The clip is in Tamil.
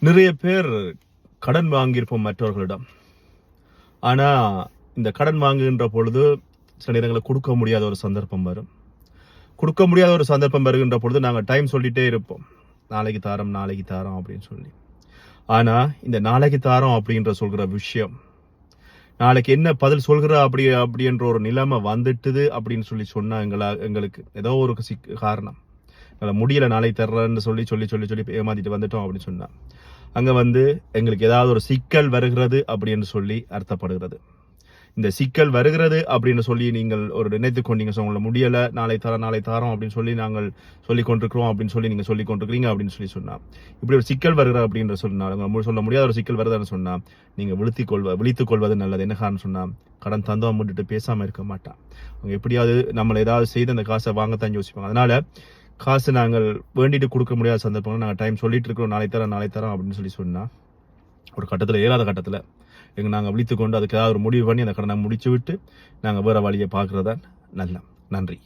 நிறைய பேர் கடன் வாங்கியிருப்போம் மற்றவர்களிடம். ஆனால் இந்த கடன் வாங்குகின்ற பொழுது சில நேரங்களில் கொடுக்க முடியாத ஒரு சந்தர்ப்பம் வரும். கொடுக்க முடியாத ஒரு சந்தர்ப்பம் வருகின்ற பொழுது நாங்கள் டைம் சொல்லிகிட்டே இருப்போம். நாளைக்கு தாரோம் நாளைக்கு தாரோம் அப்படின்னு சொல்லி. ஆனால் இந்த நாளைக்கு தாரோம் அப்படின்ற சொல்கிற விஷயம் நாளைக்கு என்ன பதில் சொல்கிற அப்படி அப்படின்ற ஒரு நிலைமை வந்துட்டுது அப்படின்னு சொல்லி சொன்னா எங்களா எங்களுக்கு ஏதோ ஒரு சிக் காரணம். எங்களை முடியலை நாளை தர்றேன்னு சொல்லி சொல்லி சொல்லி சொல்லி ஏமாத்திட்டு வந்துட்டோம் அப்படின்னு சொன்னான் அங்கே வந்து எங்களுக்கு ஏதாவது ஒரு சிக்கல் வருகிறது அப்படின்னு சொல்லி அர்த்தப்படுகிறது. இந்த சிக்கல் வருகிறது அப்படின்னு சொல்லி நீங்கள் ஒரு நினைத்து கொண்டீங்க. ஸோ உங்களை முடியலை நாளை தரோம் நாளை தரோம் அப்படின்னு சொல்லி நாங்கள் சொல்லி கொண்டிருக்கிறோம் அப்படின்னு சொல்லி நீங்கள் சொல்லி கொண்டிருக்கிறீங்க அப்படின்னு சொல்லி சொன்னால் இப்படி ஒரு சிக்கல் வருகிற அப்படின்ற சொன்னால் உங்கள் சொல்ல முடியாத ஒரு சிக்கல் வருதுன்னு சொன்னால் நீங்கள் விழுத்தி கொள்வ விழித்துக் கொள்வது நல்லது. என்ன காரணம் சொன்னால் கடன் தந்தோம் விட்டுட்டு பேசாமல் இருக்க மாட்டான். அவங்க எப்படியாவது நம்மளை ஏதாவது செய்து அந்த காசை வாங்கத்தான் யோசிப்பாங்க. அதனால் காசு நாங்கள் வேண்டிட்டு கொடுக்க முடியாத சந்தர்ப்பங்கள். நாங்கள் டைம் சொல்லிட்டு இருக்கிறோம் நாளை தரோம் நாளை தரோம் அப்படின்னு சொல்லி சொன்னால் ஒரு கட்டத்தில் ஏழாத கட்டத்தில் எங்கள் நாங்கள் விழித்து கொண்டு அதுக்கு ஏதாவது ஒரு முடிவு பண்ணி அந்த கடனை முடிச்சு விட்டு நாங்கள் வேற வழியை பார்க்குறதா? நல்ல. நன்றி.